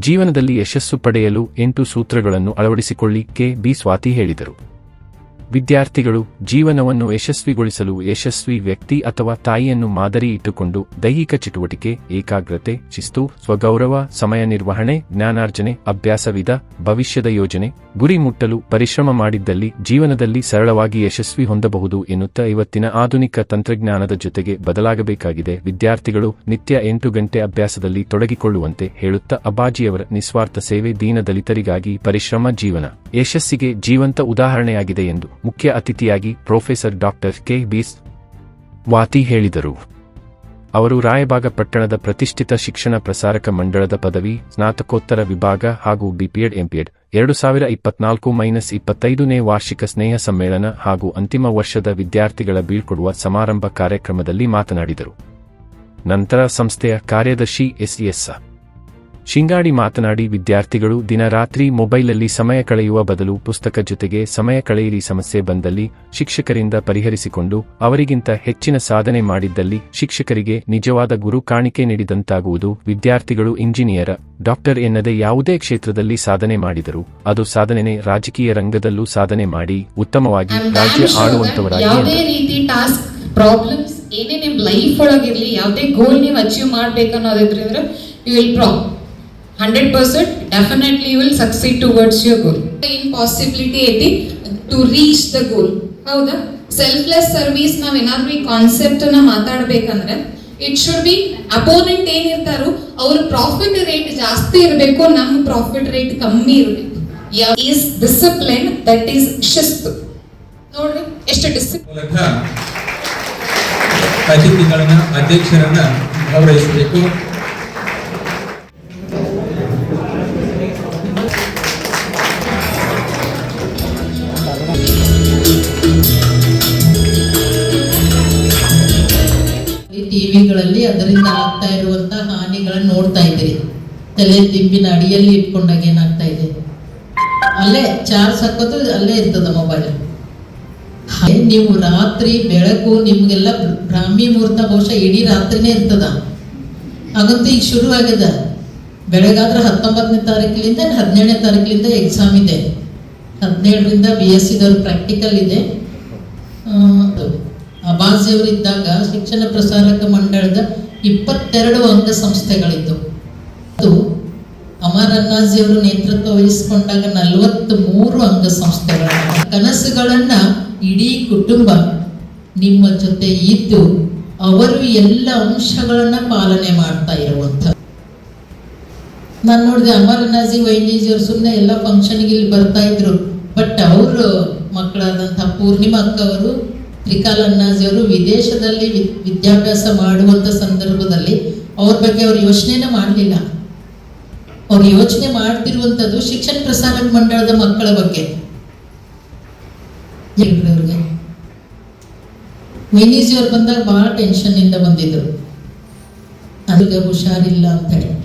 ಜೀವನದಲ್ಲಿ ಯಶಸ್ಸು ಪಡೆಯಲು ಎಂಟು ಸೂತ್ರಗಳನ್ನು ಅಳವಡಿಸಿಕೊಳ್ಳಿ, ಕೆ. ಬಿ. ಸ್ವಾತಿ ಹೇಳಿದರು. ವಿದ್ಯಾರ್ಥಿಗಳು ಜೀವನವನ್ನು ಯಶಸ್ವಿಗೊಳಿಸಲು ಯಶಸ್ವಿ ವ್ಯಕ್ತಿ ಅಥವಾ ತಾಯಿಯನ್ನು ಮಾದರಿ ಇಟ್ಟುಕೊಂಡು ದೈಹಿಕ ಚಟುವಟಿಕೆ, ಏಕಾಗ್ರತೆ, ಶಿಸ್ತು, ಸ್ವಗೌರವ, ಸಮಯ ನಿರ್ವಹಣೆ, ಜ್ಞಾನಾರ್ಜನೆ, ಅಭ್ಯಾಸವಿದ, ಭವಿಷ್ಯದ ಯೋಜನೆ ಗುರಿ ಮುಟ್ಟಲು ಪರಿಶ್ರಮ ಮಾಡಿದ್ದಲ್ಲಿ ಜೀವನದಲ್ಲಿ ಸರಳವಾಗಿ ಯಶಸ್ವಿ ಹೊಂದಬಹುದು ಎನ್ನುತ್ತಾ ಇವತ್ತಿನ ಆಧುನಿಕ ತಂತ್ರಜ್ಞಾನದ ಜೊತೆಗೆ ಬದಲಾಗಬೇಕಾಗಿದೆ. ವಿದ್ಯಾರ್ಥಿಗಳು ನಿತ್ಯ ಎಂಟು ಗಂಟೆ ಅಭ್ಯಾಸದಲ್ಲಿ ತೊಡಗಿಕೊಳ್ಳುವಂತೆ ಹೇಳುತ್ತಾ ಅಬಾಜಿಯವರ ನಿಸ್ವಾರ್ಥ ಸೇವೆ ದೀನದಲಿತರಿಗಾಗಿ ಪರಿಶ್ರಮ ಜೀವನ. ಯಶಸ್ಸಿಗೆ ಜೀವಂತ ಉದಾಹರಣೆಯಾಗಿದೆ ಎಂದು ಮುಖ್ಯ ಅತಿಥಿಯಾಗಿ ಪ್ರೊಫೆಸರ್ ಡಾಕ್ಟರ್ ಕೆ ಬಿಸ್ ವಾತಿ ಹೇಳಿದರು. ಅವರು ರಾಯಬಾಗ ಪಟ್ಟಣದ ಪ್ರತಿಷ್ಠಿತ ಶಿಕ್ಷಣ ಪ್ರಸಾರಕ ಮಂಡಳದ ಪದವಿ, ಸ್ನಾತಕೋತ್ತರ ವಿಭಾಗ ಹಾಗೂ ಬಿಪಿಎಡ್, ಎಂಪಿಎಡ್ ಎರಡು ಸಾವಿರ ಇಪ್ಪತ್ನಾಲ್ಕು ಮೈನಸ್ ಇಪ್ಪತ್ತೈದನೇ ವಾರ್ಷಿಕ ಸ್ನೇಹ ಸಮ್ಮೇಳನ ಹಾಗೂ ಅಂತಿಮ ವರ್ಷದ ವಿದ್ಯಾರ್ಥಿಗಳ ಬೀಳ್ಕೊಡುವ ಸಮಾರಂಭ ಕಾರ್ಯಕ್ರಮದಲ್ಲಿ ಮಾತನಾಡಿದರು. ನಂತರ ಸಂಸ್ಥೆಯ ಕಾರ್ಯದರ್ಶಿ ಎಸ್ಎಸ್. ಶಿಂಗಾಡಿ ಮಾತನಾಡಿ ವಿದ್ಯಾರ್ಥಿಗಳು ದಿನರಾತ್ರಿ ಮೊಬೈಲಲ್ಲಿ ಸಮಯ ಕಳೆಯುವ ಬದಲು ಪುಸ್ತಕ ಜೊತೆಗೆ ಸಮಯ ಕಳೆಯಿರಿ ಸಮಸ್ಯೆ ಬಂದಲ್ಲಿ ಶಿಕ್ಷಕರಿಂದ ಪರಿಹರಿಸಿಕೊಂಡು ಅವರಿಗಿಂತ ಹೆಚ್ಚಿನ ಸಾಧನೆ ಮಾಡಿದ್ದಲ್ಲಿ ಶಿಕ್ಷಕರಿಗೆ ನಿಜವಾದ ಗುರು ಕಾಣಿಕೆ ನೀಡಿದಂತಾಗುವುದು ವಿದ್ಯಾರ್ಥಿಗಳು ಇಂಜಿನಿಯರ್ ಡಾಕ್ಟರ್ ಎನ್ನದೆ ಯಾವುದೇ ಕ್ಷೇತ್ರದಲ್ಲಿ ಸಾಧನೆ ಮಾಡಿದರು ಅದು ಸಾಧನೆನೇ ರಾಜಕೀಯ ರಂಗದಲ್ಲೂ ಸಾಧನೆ ಮಾಡಿ ಉತ್ತಮವಾಗಿ ರಾಜ್ಯ ಮಾಡ್ಬೇಕನ್ನೋದ್ರಿಂದ್ರೆ you will ಆಳುವಂತವರಾಗಿ hundred percent definitely you will succeed towards your goal in possibility ಐತಿ ಟು ರೀಚ್ ದ ಗೋಲ್ ಹೌದಾ? ಸೆಲ್ಫ್ಲೆಸ್ ಸರ್ವಿಸ್ ನಾವ್ ಏನಾದ್ರೂ ಈ ಕಾನ್ಸೆಪ್ಟ್ನ ಮಾತಾಡ್ಬೇಕಂದ್ರೆ ಇಟ್ ಶುಡ್ ಬಿ ಅಪೋನೆಂಟ್ ಏನಿರ್ತಾರೋ, ಅವ್ರ ಪ್ರಾಫಿಟ್ ರೇಟ್ ಜಾಸ್ತಿ ಇರಬೇಕು ನಮ್ಮ ಪ್ರಾಫಿಟ್ ರೇಟ್ ಕಮ್ಮಿ ಇರಬೇಕು. ಈಸ್ ಡಿಸಿಪ್ಲಿನ್ ದಟ್ ಈಸ್ ಶಿಸ್ತು. ನೋಡ್ರಿ, ಎಷ್ಟು ಡಿಸಿಪ್ಲಿನ್ ಅಧ್ಯಕ್ಷರನ್ನ ಗೌರವಿಸಬೇಕು. ಟಿವಿಗಳಲ್ಲಿ ಅದರಿಂದ ಆಗ್ತಾ ಇರುವಂತ ಹಾನಿಗಳನ್ನು ನೋಡ್ತಾ ಇದ್ದೀರಿ. ತಲೆ ದಿಂಬಿನ ಅಡಿಯಲ್ಲಿ ಇಟ್ಕೊಂಡಾಗ ಏನಾಗ್ತಾ ಇದೆ? ಅಲ್ಲೇ ಚಾರ್ಜ್ ಹಾಕೋದು ಅಲ್ಲೇ ಇರ್ತದ ಮೊಬೈಲ್ ನೀವು ರಾತ್ರಿ, ಬೆಳಕು, ನಿಮ್ಗೆಲ್ಲ ಬ್ರಾಹ್ಮಿ ಮುಹೂರ್ತ ಬಹುಶಃ ಇಡೀ ರಾತ್ರಿನೇ ಇರ್ತದ. ಹಾಗಂತೂ ಈಗ ಶುರು ಆಗ್ಯದ ಬೆಳಗಾದ್ರೆ ಹತ್ತೊಂಬತ್ತನೇ ತಾರೀಕಿನಿಂದ ಹದಿನೇಳನೇ ತಾರೀಕಿನಿಂದ ಎಕ್ಸಾಮ್ ಇದೆ. ಹದಿನೇಳರಿಂದ ಬಿ ಎಸ್ ಸಿದವ್ರ ಪ್ರಾಕ್ಟಿಕಲ್ ಇದೆ. ಅಬಾಜಿಯವರು ಇದ್ದಾಗ ಶಿಕ್ಷಣ ಪ್ರಸಾರಕ ಮಂಡಳದ ಇಪ್ಪತ್ತೆರಡು ಅಂಗ ಸಂಸ್ಥೆಗಳಿದ್ದವು ಅದು ಅಮರ್ ಅನ್ನಾಜಿ ಅವರು ನೇತೃತ್ವ ವಹಿಸಿಕೊಂಡಾಗ ನಲವತ್ತ್ ಮೂರು ಅಂಗ ಸಂಸ್ಥೆಗಳ ಕನಸುಗಳನ್ನ ಇಡೀ ಕುಟುಂಬ ನಿಮ್ಮ ಜೊತೆ ಇದ್ದು ಅವರು ಎಲ್ಲ ಅಂಶಗಳನ್ನ ಪಾಲನೆ ಮಾಡ್ತಾ ಇರುವಂತ ನಾನು ನೋಡಿದೆ ಅಮರ್ ಅನ್ನಾಜಿ ವೈನೀಜಿ ಅವರು ಸುಮ್ಮನೆ ಎಲ್ಲ ಫಂಕ್ಷನ್ಗೆ ಇಲ್ಲಿ ಬರ್ತಾ ಇದ್ರು. ಬಟ್ ಅವರು ಮಕ್ಕಳಾದಂಥ ಪೂರ್ಣಿಮಾ ಅಕ್ಕ ಅವರು ತ್ರಿಕಾಲ್ ಅಣ್ಣಾಜಿಯವರು ವಿದೇಶದಲ್ಲಿ ವಿದ್ಯಾಭ್ಯಾಸ ಮಾಡುವಂತ ಸಂದರ್ಭದಲ್ಲಿ ಅವ್ರ ಬಗ್ಗೆ ಅವ್ರು ಯೋಚನೆನೇ ಮಾಡಲಿಲ್ಲ. ಅವ್ರು ಯೋಚನೆ ಮಾಡ್ತಿರುವಂಥದ್ದು ಶಿಕ್ಷಣ ಪ್ರಸಾರ ಮಂಡಳದ ಮಕ್ಕಳ ಬಗ್ಗೆ. ಅವ್ರಿಗೆ ವೈನೀಜಿ ಅವ್ರು ಬಂದಾಗ ಬಹಳ ಟೆನ್ಷನ್ ಇಂದ ಬಂದಿದ್ರು. ಅದಕ್ಕೆ ಹುಷಾರಿಲ್ಲ ಅಂತ ಹೇಳಿ.